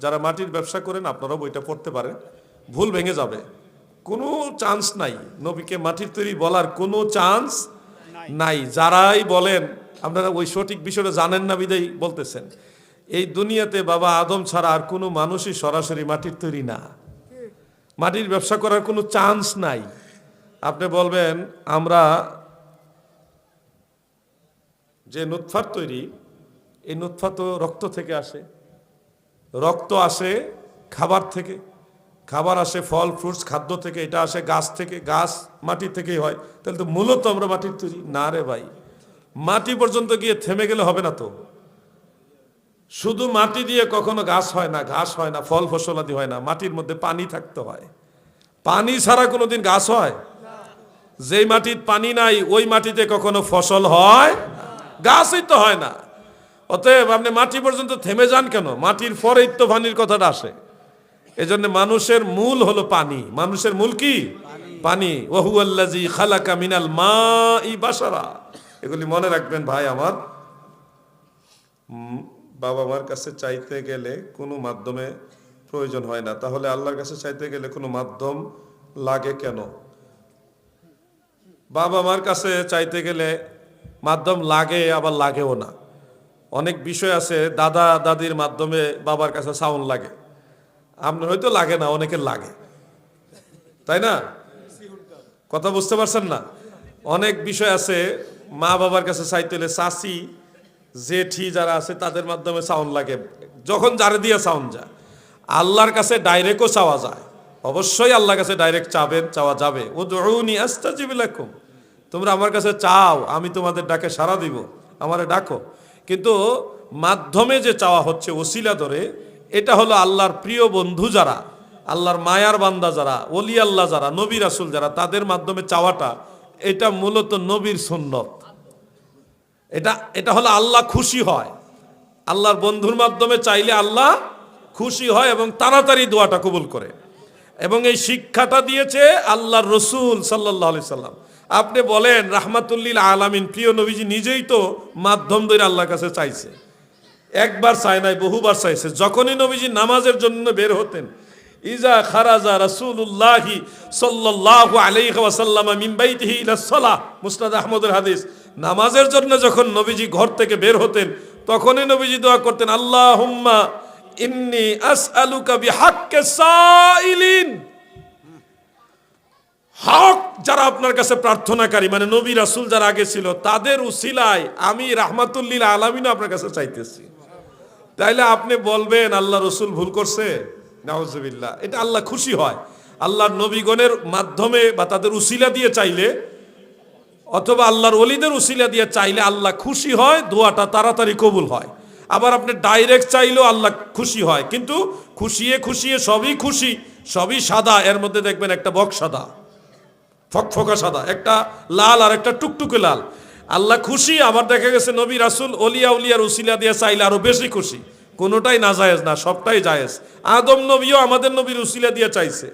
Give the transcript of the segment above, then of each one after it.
যারা মাটির ব্যবসা করেন আপনারাও বইটা পড়তে পারেন। ভুল ভেঙে যাবে। কোনো চান্স নাই। নবীকে মাটির তৈরি বলার কোনো চান্স নাই। যারাই বলেন আপনারা ওই সঠিক বিষয়টা জানেন না বিদায় বলতেছেন। এই দুনিয়াতে বাবা আদম ছাড়া আর কোনো মানুষই সরাসরি মাটির তৈরি না। মাটির ব্যবসা করার কোনো চান্স নাই। আপনি বলবেন আমরা যে নুৎফার তৈরি এই নুৎফা তো রক্ত থেকে আসে। রক্ত আসে খাবার থেকে, খাবার আসে, ফল ফ্রুটস খাদ্য থেকে, এটা আসে গাছ থেকে, গাছ মাটি থেকেই হয়। তাহলে তো মূলত আমরা মাটির তৈরি। না রে ভাই, মাটি পর্যন্ত গিয়ে থেমে গেলে হবে না তো। শুধু মাটি দিয়ে কখনো গাছ হয় না, ঘাস হয় না, ফল ফসলাদি হয় না, মাটির মধ্যে পানি থাকতে হয়। পানি ছাড়া কোনো দিন গাছ হয়? যেই মাটির পানি নাই, ওই মাটিতে কখনো ফসল হয়? গাছই তো হয় না। অতএব আপনি মাটি পর্যন্ত থেমে যান কেন? মাটির পরেই তো পানির কথাটা আসে। এজন্য মানুষের মূল হলো পানি। মানুষের মূল কি? পানি। ওহু আল্লাজি খালাকা মিনাল মা ই বাসারা এগুলি মনে রাখবেন ভাই আমার বাবা মার কাছে চাইতে গেলে কোনো মাধ্যমে প্রয়োজন হয় না। তাহলে আল্লাহর কাছে চাইতে গেলে কোনো মাধ্যম লাগে কেন? বাবা মার কাছে চাইতে গেলে মাধ্যম লাগে, আবার লাগেও না। অনেক বিষয় আছে, দাদা দাদির মাধ্যমে বাবার কাছে সাউন্ড লাগে। আপনার হয়তো লাগে না, অনেকের লাগে। তাই না? কথা বুঝতে পারছেন না? অনেক বিষয় আছে, মা বাবার কাছে চাইতে চাষি জেঠি যারা আছে, তাদের মাধ্যমে সাউন্ড লাগে। যখন যারে দিয়ে সাউন্ড যায়। আল্লাহর কাছে ডাইরেক্টও চাওয়া যায়। অবশ্যই আল্লাহর কাছে ডাইরেক্ট চাবেন, চাওয়া যাবে। ও দৌড়ুনি আস্তাজিবিলাকুম তোমরা আমার কাছে চাও, আমি তোমাদের ডাকে সাড়া দিব। আমারে ডাকো। কিন্তু মাধ্যমে যে চাওয়া হচ্ছে ওসিলা ধরে, এটা হলো আল্লাহর প্রিয় বন্ধু যারা, আল্লাহর মায়ার বান্দা যারা অলি আল্লাহ যারা, নবী রাসুল যারা, তাদের মাধ্যমে চাওয়াটা, এটা মূলত নবীর সুন্নত। এটা এটা হলো আল্লাহ খুশি হয়। আল্লাহর বন্ধুর মাধ্যমে চাইলে আল্লাহ খুশি হয় এবং তাড়াতাড়ি দোয়াটা কবুল করে। এবং এই শিক্ষাটা দিয়েছে আল্লাহর রসুল সাল্লাহ আলি সাল্লাম। আপনি বলেন, রাহমাতুল্লিল আলামিন প্রিয় নবীজি নিজেই তো মাধ্যম ধরে আল্লাহর কাছে চাইছে। একবার চায় নাই, বহুবার চাইছে। যখনই নবীজি নামাজের জন্য বের হতেন, ইজা খারাজা রাসূলুল্লাহি সাল্লাল্লাহু আলাইহি ওয়াসাল্লাম মিন বাইতিহি ইলা সালাহ মুসনাদ আহমদের হাদিস। নামাজের জন্য যখন নবীজি ঘর থেকে বের হতেন, তখনই নবীজি দোয়া করতেন, আল্লাহুম্মা ইন্নী আসআলুকা বিহাক্কি সাইলিন হক যারা আপনার কাছে প্রার্থনাকারী মানে নবী রাসুল যারা আগে ছিল, তাদের উসিলায় আমি রাহমাতুল্লিল আলামিনও আপনার কাছে চাইতেছি। তাইলে আপনি বলবেন, আল্লাহ রসুল ভুল করছে? নাউজুবিল্লাহ। এটা আল্লাহ খুশি হয়। আল্লাহর নবীগণের মাধ্যমে বা তাদের উসিলা দিয়ে চাইলে, অথবা আল্লাহর অলিদের উসিলা দিয়ে চাইলে আল্লাহ খুশি হয়, দোয়াটা তাড়াতাড়ি কবুল হয়। আবার আপনি ডাইরেক্ট চাইলেও আল্লাহ খুশি হয়। কিন্তু খুশিয়ে খুশিয়ে সবই খুশি, সবই সাদা, এর মধ্যে দেখবেন একটা বক সাদা। ফকফকা সাদা, একটা লাল আর একটা টুকটুকে লাল। আল্লাহ খুশি, আবার দেখা গেছে নবী রাসুল অলিয়া উলিয়ার উসিলা দিয়ে চাইলে আরও বেশি খুশি। কোনোটাই না জায়েজ না, সবটাই জায়েজ। আদম নবীও আমাদের নবীর উসিলা দিয়ে চাইছে।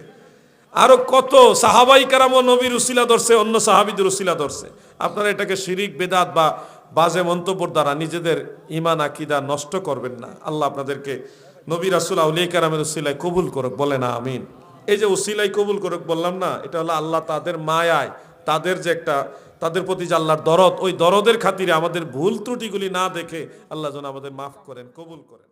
আরও কত সাহাবাই কারামও নবীর উসিলা ধরছে, অন্য সাহাবিদের উসিলা ধরছে। আপনারা এটাকে শিরিক, বেদাত বা বাজে মন্তব্যর দ্বারা নিজেদের ইমান আকিদা নষ্ট করবেন না। আল্লাহ আপনাদেরকে নবী রাসুল আউলিয়া কারামের উসিলায় কবুল করুক বলে না আমিন। এই যে ওসিলাই কবুল করুক বললাম না, এটা হলো আল্লাহ তাদের মায়ায়, তাদের যে একটা, তাদের প্রতি যে আল্লাহর দরদ, ওই দরদের খাতিরে আমাদের ভুল ত্রুটিগুলি না দেখে আল্লাহ যেন আমাদের মাফ করেন, কবুল করেন।